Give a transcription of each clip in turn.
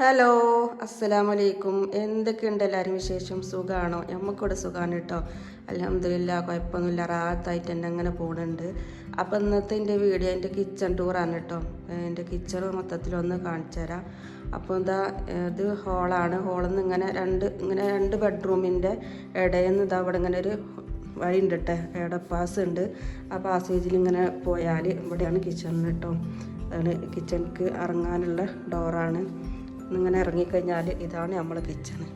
Hello അസ്സലാമു അലൈക്കും എന്തൊക്കെയുണ്ട് എല്ലാവരും വിശേഷം? സുഖമാണോ നമുക്കൂടെ സുഖമാണ് കേട്ടോ അലഹമില്ല കുഴപ്പമൊന്നുമില്ല. റാത്തായിട്ട് തന്നെ അങ്ങനെ പോകുന്നുണ്ട് അപ്പോൾ ഇന്നത്തെ എന്റെ വീഡിയോ എന്റെ കിച്ചൺ ടൂറാണ് കേട്ടോ എന്റെ കിച്ചൺ മൊത്തത്തിലൊന്ന് കാണിച്ചു തരാം. അപ്പോൾ എന്താ ഇത് ഹോളാണ് ഹോളിൽ നിന്ന് ഇങ്ങനെ രണ്ട് ഇങ്ങനെ രണ്ട് ബെഡ്റൂമിന്റെ ഇടയിൽ നിന്ന് ഇതാ ഇവിടെ ഇങ്ങനെ ഒരു വഴി ഉണ്ട് കേട്ടോ ഇവിടെ പാസ് ഉണ്ട്. ആ പാസേജിൽ ഇങ്ങനെ പോയാൽ ഇവിടെയാണ് കിച്ചൺ കേട്ടോ അതാണ് കിച്ചണിക്ക് ഇറങ്ങാനുള്ള ഡോറാണ് ഇങ്ങനെ ഇറങ്ങിക്കഴിഞ്ഞാൽ ഇതാണ് നമ്മളെ കിച്ചണ്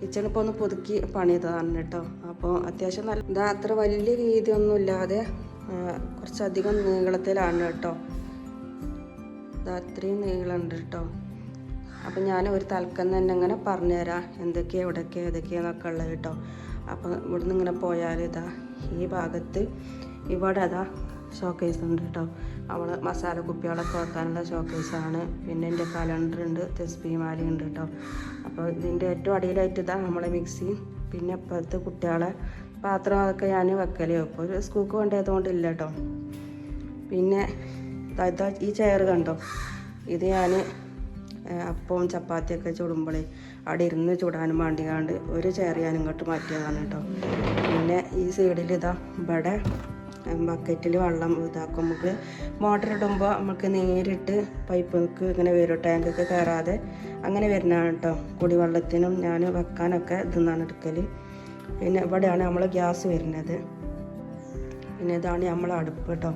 കിച്ചൺ ഇപ്പോൾ ഒന്ന് പുതുക്കി പണിയതാണ് കേട്ടോ. അപ്പോൾ അത്യാവശ്യം നല്ല ഇതാ അത്ര വലിയ രീതിയൊന്നും ഇല്ലാതെ കുറച്ചധികം നീളത്തിലാണ് കേട്ടോ. ഇതാ അത്രയും നീളമുണ്ട് കേട്ടോ. അപ്പം ഞാൻ ഒരു തൽക്കം തന്നെ ഇങ്ങനെ പറഞ്ഞുതരാം എന്തൊക്കെയാണ് എവിടെയൊക്കെ ഏതൊക്കെയാന്നൊക്കെ ഉള്ളത് കേട്ടോ. അപ്പോൾ ഇവിടുന്ന് ഇങ്ങനെ പോയാൽ ഇതാ ഈ ഭാഗത്ത് ഇവിടെ അതാ ഷോക്കേസ് ഉണ്ട് കേട്ടോ അവൾ മസാല കുപ്പികളൊക്കെ വെക്കാനുള്ള ഷോക്കേസാണ്. പിന്നെ എന്റെ കലണ്ടർ ഉണ്ട് തെസ്ബിമാല ഉണ്ട് കേട്ടോ അപ്പോൾ ഇതിന്റെ ഏറ്റവും അടിയിലായിട്ട് ഇതാ നമ്മളെ മിക്സി. പിന്നെ ഇപ്പോഴത്തെ കുട്ടികളെ പാത്രം അതൊക്കെ ഞാൻ വെക്കലേ. ഇപ്പോൾ ഒരു വേണ്ടത് കൊണ്ടില്ല കേട്ടോ പിന്നെ ഈ ചെയർ കണ്ടോ? ഇത് ഞാൻ അപ്പവും ചപ്പാത്തിയൊക്കെ ചുടുമ്പോഴേ അവിടെ ഇരുന്ന് ചുടാനും വേണ്ടിയാണ്ട് ഒരു ചെയർ ഞാൻ ഇങ്ങോട്ട് മാറ്റിയതാണ് കേട്ടോ പിന്നെ ഈ സൈഡിൽ ഇതാ ഇവിടെ ബക്കറ്റിൽ വെള്ളം ഇതാക്കും. നമുക്ക് മോട്ടർ ഇടുമ്പോൾ നമുക്ക് നേരിട്ട് പൈപ്പിക്ക് ഇങ്ങനെ വരും ടാങ്കൊക്കെ കയറാതെ അങ്ങനെ വരുന്നതാണ് കേട്ടോ കുടിവെള്ളത്തിനും ഞാൻ വെക്കാനൊക്കെ ഇതെന്നാണ് എടുക്കൽ പിന്നെ ഇവിടെയാണ് നമ്മൾ ഗ്യാസ് വരുന്നത്. പിന്നെ ഇതാണ് നമ്മൾ അടുപ്പ് കേട്ടോ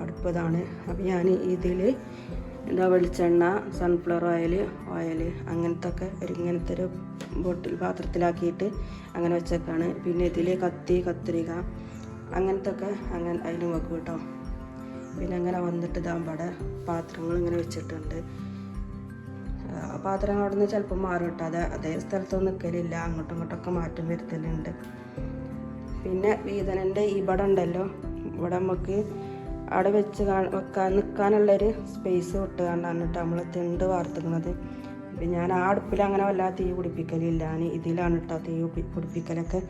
അടുപ്പ് ഇതാണ് അപ്പം ഞാൻ ഇതിൽ എന്താ വെളിച്ചെണ്ണ സൺഫ്ലവർ ഓയിൽ ഓയിൽ അങ്ങനത്തെ ഒക്കെ ഒരു ഇങ്ങനത്തെ ഒരു ബോട്ടിൽ പാത്രത്തിലാക്കിയിട്ട് അങ്ങനെ വെച്ചേക്കാണ്. പിന്നെ ഇതിൽ കത്തി കത്രിക അങ്ങനത്തെ ഒക്കെ അങ്ങനെ അതിന് വെക്കും കേട്ടോ. പിന്നെ അങ്ങനെ വന്നിട്ട് ഇതാകുമ്പോൾ പാത്രങ്ങൾ ഇങ്ങനെ വെച്ചിട്ടുണ്ട്. പാത്രങ്ങൾ അവിടെ നിന്ന് ചിലപ്പോൾ മാറും കേട്ടോ. അത് അതേ സ്ഥലത്തൊന്നും നിൽക്കലില്ല അങ്ങോട്ടും ഇങ്ങോട്ടൊക്കെ മാറ്റം വരുത്തലുണ്ട്. പിന്നെ വീതനന്റെ ഇവിടെ ഉണ്ടല്ലോ. ഇവിടെ നമുക്ക് അവിടെ വെച്ച് വെക്കാൻ നിൽക്കാനുള്ളൊരു സ്പേസ് വിട്ട് കണ്ടാണ് കേട്ടോ നമ്മൾ തിണ്ട് വാർത്തുന്നത് ഞാൻ ആ അടുപ്പിൽ അങ്ങനെ വല്ലാതെ തീ പിടിപ്പിക്കലില്ല. ഞാൻ ഇതിലാണ് കേട്ടോ തീ പിടിപ്പിക്കലൊക്കെ.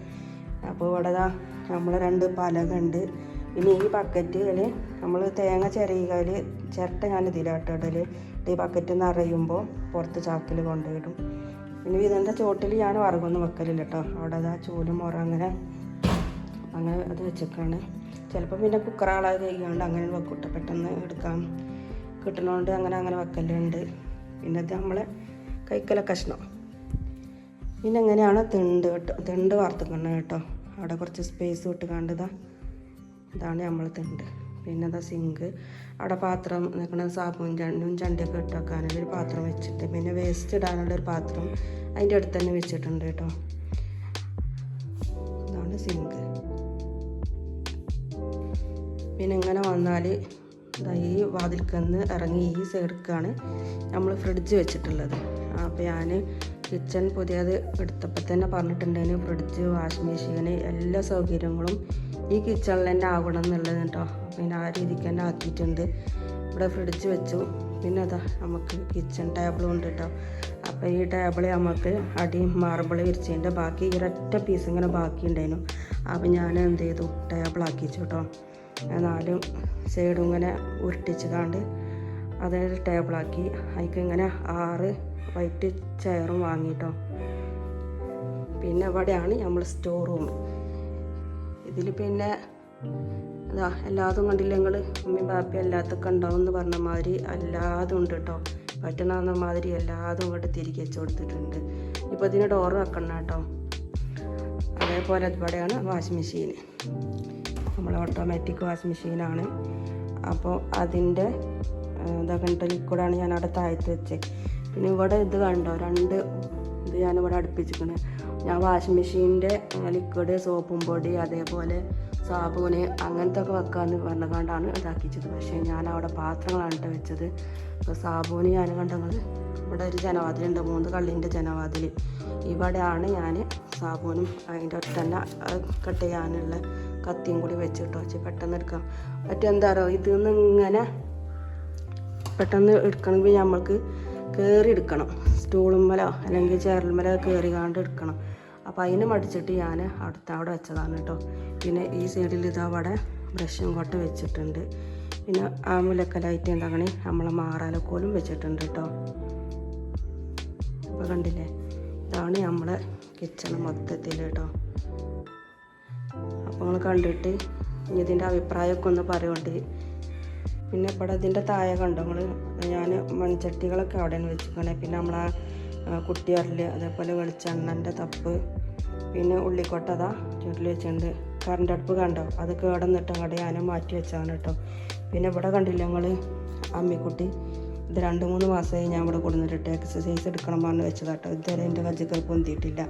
അപ്പോൾ ഇവിടെ ദാ നമ്മൾ രണ്ട് പലകുണ്ട് ഇനി ഈ ബക്കറ്റിൽ നമ്മൾ തേങ്ങ ചിരകിയാൽ ചിരട്ട ഞാൻ ഇതിലാട്ടോ ഇടൽ ഈ ബക്കറ്റ് നിറയുമ്പോൾ പുറത്ത് ചാക്കിൽ കൊണ്ടുവിടും. ഇനി ഇതിന്റെ ചോട്ടിൽ ഞാൻ വറകൊന്നും വെക്കലില്ല കേട്ടോ. അവിടെ ദാ ചൂലും മുറ അങ്ങനെ അങ്ങനെ അത് വെച്ചേക്കാണ്. ചിലപ്പോൾ പിന്നെ കുക്കറാളായി കഴിയാണ്ട് അങ്ങനെ വെക്കൂട്ട പെട്ടെന്ന് എടുക്കാം. കിട്ടണോണ്ട് അങ്ങനെ അങ്ങനെ വെക്കലുണ്ട്. പിന്നെ അത് നമ്മളെ കൈക്കല കഷ്ണം. പിന്നെ എങ്ങനെയാണ് തിണ്ട് കേട്ടോ. തിണ്ട് വാർത്തുക്കണം കേട്ടോ. അവിടെ കുറച്ച് സ്പേസ് വിട്ട് കണ്ടതാ ഇതാണ് നമ്മൾ തിണ്ട്. പിന്നെ അതാ സിങ്ക് അവിടെ പാത്രം നിൽക്കണ സാബും ചണ്ടും ചണ്ടിയൊക്കെ ഇട്ട് വെക്കാനുള്ള ഒരു പാത്രം വെച്ചിട്ട്. പിന്നെ വേസ്റ്റ് ഇടാനുള്ള ഒരു പാത്രം അതിന്റെ അടുത്ത് തന്നെ വെച്ചിട്ടുണ്ട് കേട്ടോ. ഇതാണ് സിങ്ക് പിന്നെ ഇങ്ങനെ വന്നാൽ ഈ വാതിൽക്കന്ന് ഇറങ്ങി ഈ സൈഡിലേക്കാണ് നമ്മൾ ഫ്രിഡ്ജ് വെച്ചിട്ടുള്ളത്. അപ്പോൾ ഞാൻ കിച്ചൺ പുതിയത് എടുത്തപ്പോൾ തന്നെ പറഞ്ഞിട്ടുണ്ടെങ്കിൽ ഫ്രിഡ്ജ് വാഷിംഗ് മെഷീന് എല്ലാ സൗകര്യങ്ങളും ഈ കിച്ചണിൽ തന്നെ ആവണം എന്നുള്ളത് കേട്ടോ. പിന്നെ ആ രീതിക്ക് തന്നെ ആക്കിയിട്ടുണ്ട്. ഇവിടെ ഫ്രിഡ്ജ് വെച്ചു. പിന്നെ അതാ നമുക്ക് കിച്ചൺ ടേബിളും ഉണ്ട് കേട്ടോ. അപ്പോൾ ഈ ടേബിൾ നമുക്ക് അടി മാർബിൾ വിരിച്ചതിന്റെ ബാക്കി ഇരട്ട പീസ് ഇങ്ങനെ ബാക്കി ഉണ്ടായിരുന്നു. അപ്പോൾ ഞാൻ എന്ത് ചെയ്തു? ടേബിൾ ആക്കിച്ചു കേട്ടോ. നാലും സൈഡും ഇങ്ങനെ ഉരുട്ടിച്ച് കാണ്ട് അതൊരു ടേബിളാക്കി. അതിക്ക് ഇങ്ങനെ ആറ് വൈറ്റ് ചെയറും വാങ്ങിട്ടോ. പിന്നെ ഇവിടെയാണ് നമ്മൾ സ്റ്റോർ റൂം. ഇതിൽ പിന്നെ അതാ എല്ലാതും കണ്ടില്ല നിങ്ങൾ അമ്മയും ബാപ്പി എല്ലാത്തൊക്കെ ഉണ്ടാവുമെന്ന് പറഞ്ഞ മാതിരി എല്ലാതും ഉണ്ട് കേട്ടോ പറ്റണമെന്ന മാതിരി എല്ലാതും ഇങ്ങോട്ട് തിരികെ വെച്ച് കൊടുത്തിട്ടുണ്ട്. ഇപ്പോൾ ഇതിന് ഡോറ് വെക്കണം കേട്ടോ അതേപോലെ ഇവിടെയാണ് വാഷിംഗ് മെഷീൻ നമ്മൾ ഓട്ടോമാറ്റിക് വാഷിംഗ് മെഷീനാണ് അപ്പോൾ അതിന്റെ ഇതാ കണ്ട ലിക്വിഡാണ് ഞാൻ അവിടെ താഴത്ത് വെച്ചത് പിന്നെ ഇവിടെ ഇത് കണ്ടോ രണ്ട് ഇത് ഞാനിവിടെ അടുപ്പിച്ചിരിക്കണ്. ഞാൻ വാഷിംഗ് മെഷീന്റെ ലിക്വിഡ് സോപ്പും പൊടി അതേപോലെ സാബൂന് അങ്ങനത്തെ ഒക്കെ വെക്കാമെന്ന് പറഞ്ഞുകൊണ്ടാണ് ഇതാക്കിച്ചത്. പക്ഷേ ഞാൻ അവിടെ പാത്രങ്ങളാണ് കേട്ടോ വെച്ചത്. അപ്പോൾ സാബൂന് ഞാൻ കണ്ടത് ഇവിടെ ഒരു ജനവാതിലുണ്ട് മൂന്ന് കള്ളിന്റെ ജനവാതിൽ ഇവിടെയാണ് ഞാൻ സാബൂനും അതിന്റെ തന്നെ കട്ട് ചെയ്യാനുള്ള കത്തിയും കൂടി വെച്ചിട്ടോ വെച്ച് പെട്ടെന്ന് എടുക്കാം. മറ്റെന്താ പറയുക ഇതിൽ നിന്ന് ഇങ്ങനെ പെട്ടെന്ന് എടുക്കണമെങ്കിൽ നമ്മൾക്ക് കയറി എടുക്കണം. സ്റ്റൂളുമ്മലോ അല്ലെങ്കിൽ ചെയറിന്മലോ കയറി കാണ്ട് എടുക്കണം. അപ്പോൾ അതിന് മടിച്ചിട്ട് ഞാൻ അടുത്ത അവിടെ വെച്ചതാണ് കേട്ടോ. പിന്നെ ഈ സൈഡിൽ ഇത് അവിടെ ബ്രഷും കൊട്ട വെച്ചിട്ടുണ്ട്. പിന്നെ ആ മുലക്കലായിട്ട് എന്താകണേ നമ്മളെ മാറാലക്കോലും വെച്ചിട്ടുണ്ട് കേട്ടോ. കണ്ടില്ലേ? ഇതാണ് നമ്മളെ കിച്ചൺ മൊത്തത്തിൽ കേട്ടോ. അപ്പോൾ നിങ്ങൾ കണ്ടിട്ട് ഇതിന്റെ അഭിപ്രായമൊക്കെ ഒന്ന് പറയുകൊണ്ട് പിന്നെ ഇവിടെ ഇതിന്റെ താഴെ കണ്ടോ ഞാൻ മൺചട്ടികളൊക്കെ അവിടെയാണ് വെച്ചിരിക്കണേ. പിന്നെ നമ്മളെ കുട്ടിയറിൽ അതേപോലെ വെളിച്ചെണ്ണന്റെ തപ്പ് പിന്നെ ഉള്ളിക്കൊട്ട അതാ ചുറ്റിൽ വെച്ചിട്ടുണ്ട്. കറണ്ട് അടുപ്പ് കണ്ടോ? അത് കേടന്നിട്ട് അങ്ങോട്ട് ഞാൻ മാറ്റി വെച്ചാണ് കേട്ടോ. പിന്നെ ഇവിടെ കണ്ടില്ല ഞങ്ങൾ അമ്മിക്കുട്ടി. ഇത് രണ്ട് മൂന്ന് മാസമായി ഞാൻ ഇവിടെ കൊടുത്തിട്ട് എക്സസൈസ് എടുക്കണം പറഞ്ഞ് വെച്ചതാട്ടോ ഇതുവരെ എന്റെ കജ്ജിക്കൽ പൊന്തിയിട്ടില്ല.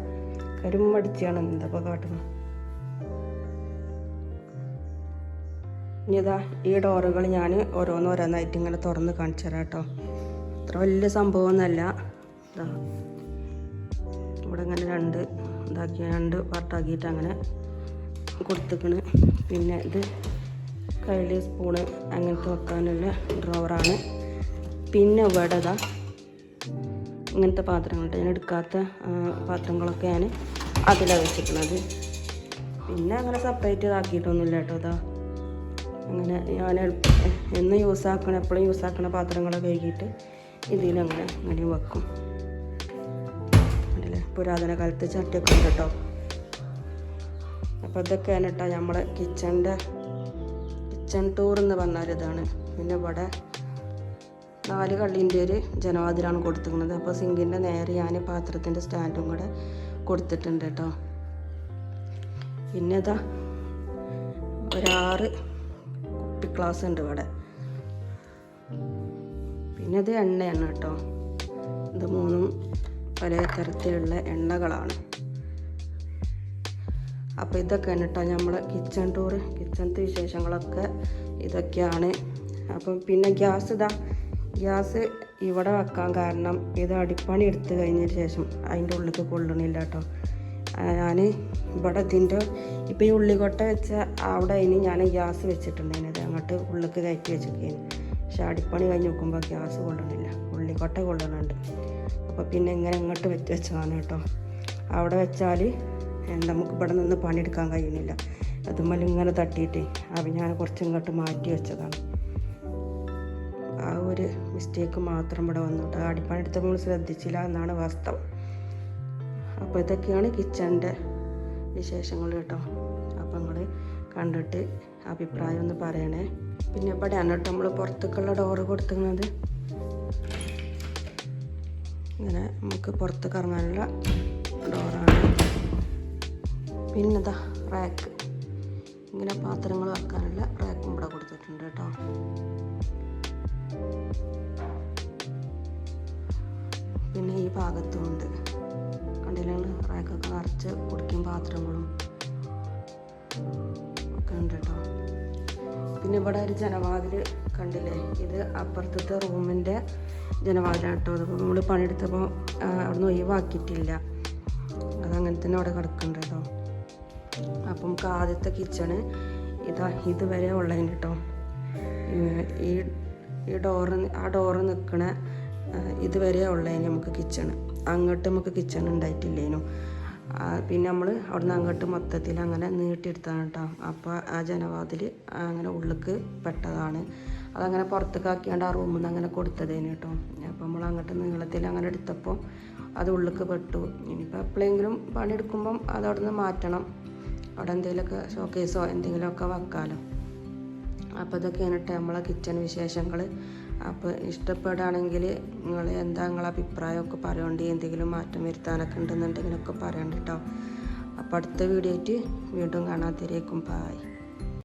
കരുമടിച്ചാണ് എന്താ ഇപ്പോൾ കാട്ടുന്നത്? ഇനി ഇതാ ഈ ഡോറുകൾ ഞാൻ ഓരോന്നോരോന്നായിട്ട് ഇങ്ങനെ തുറന്ന് കാണിച്ചു തരാം കേട്ടോ അത്ര വലിയ സംഭവമൊന്നുമല്ല. ഇവിടെ ഇങ്ങനെ രണ്ട് ഇതാക്കി രണ്ട് പാർട്ടാക്കിയിട്ട് അങ്ങനെ കൊടുത്തിക്കണ്. പിന്നെ ഇത് കയ്യിൽ സ്പൂണ് അങ്ങനത്തെ വെക്കാനുള്ള ഡ്രോവറാണ്. പിന്നെ ഇവിടെ ഇതാ ഇങ്ങനത്തെ പാത്രങ്ങളുണ്ട്. ഞാൻ എടുക്കാത്ത പാത്രങ്ങളൊക്കെ ഞാൻ അതിലാണ് വെച്ചിരിക്കുന്നത് പിന്നെ അങ്ങനെ സെപ്പറേറ്റ് ഇതാക്കിയിട്ടൊന്നുമില്ല കേട്ടോ ഇതാ. അങ്ങനെ ഞാൻ എന്ന് യൂസ് ആക്കണ എപ്പോഴും യൂസ് ആക്കണ പാത്രങ്ങളൊക്കെ കഴുകിയിട്ട് ഇതിലങ്ങനെ അങ്ങനെ വെക്കും. അതിലെ പുരാതന കാലത്ത് ചട്ടിയൊക്കെ ഉണ്ട് കേട്ടോ അപ്പോൾ ഇതൊക്കെയാണ് കേട്ടോ നമ്മളെ കിച്ചന്റെ കിച്ചൺ ടൂർ എന്ന് പറഞ്ഞാൽ ഇതാണ്. പിന്നെ ഇവിടെ നാല് കള്ളിന്റെ ഒരു ജനവാതിലാണ് കൊടുത്തിരിക്കുന്നത്. അപ്പോൾ സിങ്കിന്റെ നേരെ ഞാൻ പാത്രത്തിന്റെ സ്റ്റാൻഡും കൂടെ കൊടുത്തിട്ടുണ്ട് കേട്ടോ പിന്നെ ഇതാ ഒരാറ് ക്ലാസ് ഉണ്ട് ഇവിടെ. പിന്നെ ഇത് എണ്ണയാണ് കേട്ടോ. ഇത് മൂന്നും പല തരത്തിലുള്ള എണ്ണകളാണ്. അപ്പോൾ ഇതൊക്കെയാണ് കേട്ടോ നമ്മൾ കിച്ചൺ ടൂർ കിച്ചണത്തെ വിശേഷങ്ങളൊക്കെ ഇതൊക്കെയാണ്. അപ്പം പിന്നെ ഗ്യാസ് ഇതാ. ഗ്യാസ് ഇവിടെ വെക്കാൻ കാരണം ഇത് അടിപ്പണി എടുത്തു കഴിഞ്ഞതിന് ശേഷം അതിന്റെ ഉള്ളിലേക്ക് കൊള്ളണില്ല കേട്ടോ. ഞാൻ ഇവിടെ ഇതിന്റെ ഇപ്പോൾ ഈ ഉള്ളിക്കൊട്ട വെച്ച അവിടെ ഇനി ഞാൻ ഗ്യാസ് വെച്ചിട്ടുണ്ടായിരുന്നത് അങ്ങോട്ട് ഉള്ളിക്ക് കയറ്റി വെച്ചിരിക്കുകയാണ് പക്ഷെ അടിപ്പണി കഴിഞ്ഞ് നോക്കുമ്പോൾ ഗ്യാസ് കൊള്ളണില്ല ഉള്ളിക്കൊട്ട കൊള്ളണുണ്ട് അപ്പോൾ പിന്നെ ഇങ്ങനെ ഇങ്ങോട്ട് വെച്ച് വെച്ചതാണ് കേട്ടോ. അവിടെ വെച്ചാൽ നമുക്ക് ഇവിടെ നിന്ന് പണിയെടുക്കാൻ കഴിയുന്നില്ല. അതുമല്ല ഇങ്ങനെ തട്ടിയിട്ട് അപ്പം ഞാൻ കുറച്ച് ഇങ്ങോട്ട് മാറ്റി വെച്ചതാണ്. ആ ഒരു മിസ്റ്റേക്ക് മാത്രം ഇവിടെ വന്നു കേട്ടോ അടിപ്പണി എടുത്തപ്പോൾ ശ്രദ്ധിച്ചില്ല എന്നാണ് വാസ്തവം. അപ്പോൾ ഇതൊക്കെയാണ് കിച്ചണിന്റെ വിശേഷങ്ങൾ കേട്ടോ. അപ്പോൾ നിങ്ങൾ കണ്ടിട്ട് അഭിപ്രായം ഒന്ന് പറയണേ. പിന്നെ ഇവിടെയാണ് കേട്ടോ നമ്മൾ പുറത്തേക്കുള്ള ഡോറ് കൊടുക്കുന്നത് ഇങ്ങനെ നമുക്ക് പുറത്തേക്ക് ഇറങ്ങാനുള്ള ഡോറാണ് പിന്നെന്താ റാക്ക് ഇങ്ങനെ പാത്രങ്ങൾ വെക്കാനുള്ള റാക്കും ഇവിടെ കൊടുത്തിട്ടുണ്ട് കേട്ടോ. പിന്നെ ഈ ഭാഗത്തും ഉണ്ട്. കണ്ടില്ലാണ് റാക്കൊക്കെ നിറച്ച് കുടിക്കും പാത്രങ്ങളും ഒക്കെ ഉണ്ട് കേട്ടോ പിന്നെ ഇവിടെ ഒരു ജനവാതിൽ കണ്ടില്ലേ? ഇത് അപ്പുറത്തെ റൂമിന്റെ ജനവാതിലാണ് കേട്ടോ. അതിപ്പോൾ നമ്മൾ പണിയെടുത്തപ്പോൾ അവിടെ നിന്ന് ഒഴിവാക്കിയിട്ടില്ല. അതങ്ങനെ തന്നെ അവിടെ കിടക്കുന്നുണ്ട് കേട്ടോ. അപ്പം നമുക്ക് ആദ്യത്തെ കിച്ചണ് ഇതാ ഇതുവരെ ഉള്ളതിന് കേട്ടോ. ഈ ഈ ഡോറ് ആ ഡോറ് നിൽക്കണ ഇതുവരെ ഉള്ളതിന് നമുക്ക് കിച്ചണ്. അങ്ങോട്ട് നമുക്ക് കിച്ചൺ ഉണ്ടായിട്ടില്ലേനു. പിന്നെ നമ്മൾ അവിടുന്ന് അങ്ങോട്ട് മൊത്തത്തിൽ അങ്ങനെ നീട്ടിയെടുത്താണ് കേട്ടോ അപ്പോൾ ആ ജനവാതിൽ അങ്ങനെ ഉള്ളിക്ക് പെട്ടതാണ്. അതങ്ങനെ പുറത്തേക്ക് ആക്കിയാണ്ട് ആ റൂമിൽ നിന്ന് അങ്ങനെ കൊടുത്തതേന് കേട്ടോ അപ്പോൾ നമ്മൾ അങ്ങോട്ട് നീളത്തിൽ അങ്ങനെ എടുത്തപ്പോൾ അത് ഉള്ളിക്ക് പെട്ടു. ഇനിയിപ്പോൾ എപ്പോഴെങ്കിലും പണിയെടുക്കുമ്പം അത് അവിടെ നിന്ന് മാറ്റണം. അവിടെ എന്തെങ്കിലുമൊക്കെ ഷോക്കേസോ എന്തെങ്കിലുമൊക്കെ വെക്കാലോ. അപ്പോൾ ഇതൊക്കെയാണ് കേട്ടോ നമ്മളെ കിച്ചൺ വിശേഷങ്ങൾ അപ്പോൾ ഇഷ്ടപ്പെടുകയാണെങ്കിൽ നിങ്ങൾ എന്താ നിങ്ങളെ അഭിപ്രായമൊക്കെ പറയണ്ടി എന്തെങ്കിലും മാറ്റം വരുത്താനൊക്കെ ഉണ്ടെന്നുണ്ടെങ്കിലൊക്കെ പറയണ്ട കേട്ടോ അപ്പോൾ അടുത്ത വീഡിയോ ആയിട്ട് വീണ്ടും കാണാതിരേക്കും ബായ്